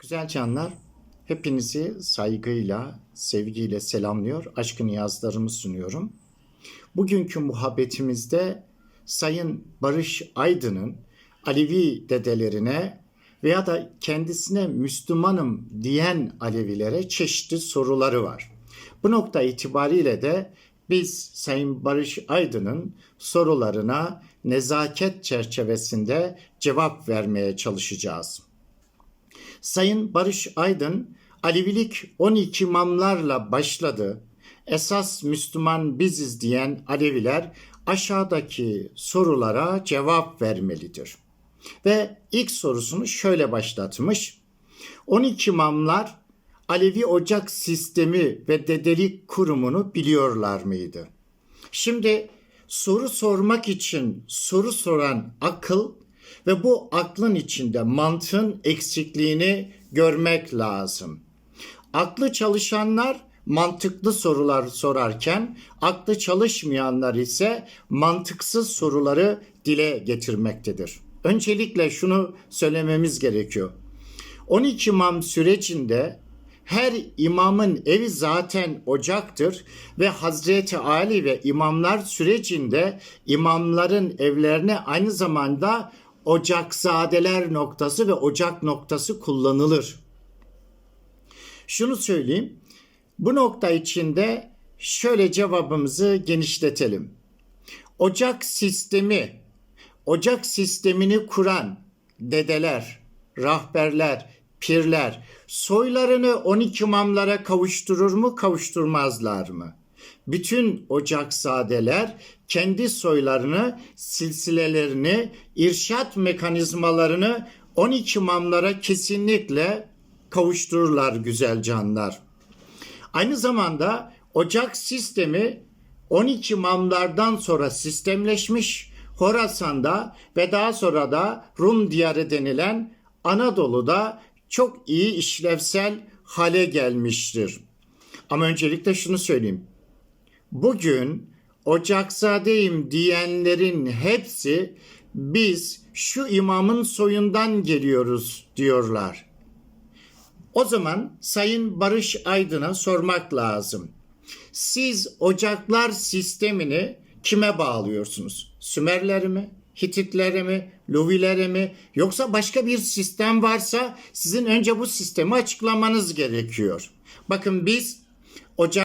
Güzel canlar, hepinizi saygıyla, sevgiyle selamlıyor, aşkın niyazlarımı sunuyorum. Bugünkü muhabbetimizde Sayın Barış Aydın'ın Alevi dedelerine veya da kendisine Müslümanım diyen Alevilere çeşitli soruları var. Bu nokta itibariyle de biz Sayın Barış Aydın'ın sorularına nezaket çerçevesinde cevap vermeye çalışacağız. Sayın Barış Aydın, Alevilik 12 imamlarla başladı. Esas Müslüman biziz diyen Aleviler aşağıdaki sorulara cevap vermelidir. Ve ilk sorusunu şöyle başlatmış. 12 imamlar Alevi ocak sistemi ve dedelik kurumunu biliyorlar mıydı? Şimdi soru sormak için soru soran akıl ve bu aklın içinde mantığın eksikliğini görmek lazım. Aklı çalışanlar mantıklı sorular sorarken aklı çalışmayanlar ise mantıksız soruları dile getirmektedir. Öncelikle şunu söylememiz gerekiyor. 12 imam sürecinde her imamın evi zaten ocaktır ve Hazreti Ali ve imamlar sürecinde imamların evlerine aynı zamanda ocakzadeler noktası ve ocak noktası kullanılır. Şunu söyleyeyim. Bu nokta içinde şöyle cevabımızı genişletelim. Ocak sistemi, ocak sistemini kuran dedeler, rahberler, pirler soylarını 12 imamlara kavuşturur mu, kavuşturmazlar mı? Bütün ocakzadeler kendi soylarını, silsilelerini, irşat mekanizmalarını 12 imamlara kesinlikle kavuştururlar güzel canlar. Aynı zamanda ocak sistemi 12 imamlardan sonra sistemleşmiş Horasan'da ve daha sonra da Rum diyarı denilen Anadolu'da çok iyi işlevsel hale gelmiştir. Ama öncelikle şunu söyleyeyim. Bugün Ocakzadeyim diyenlerin hepsi biz şu imamın soyundan geliyoruz diyorlar. O zaman Sayın Barış Aydın'a sormak lazım. Siz ocaklar sistemini kime bağlıyorsunuz? Sümerleri mi? Hititleri mi? Luvileri mi? Yoksa başka bir sistem varsa sizin önce bu sistemi açıklamanız gerekiyor. Bakın biz ocak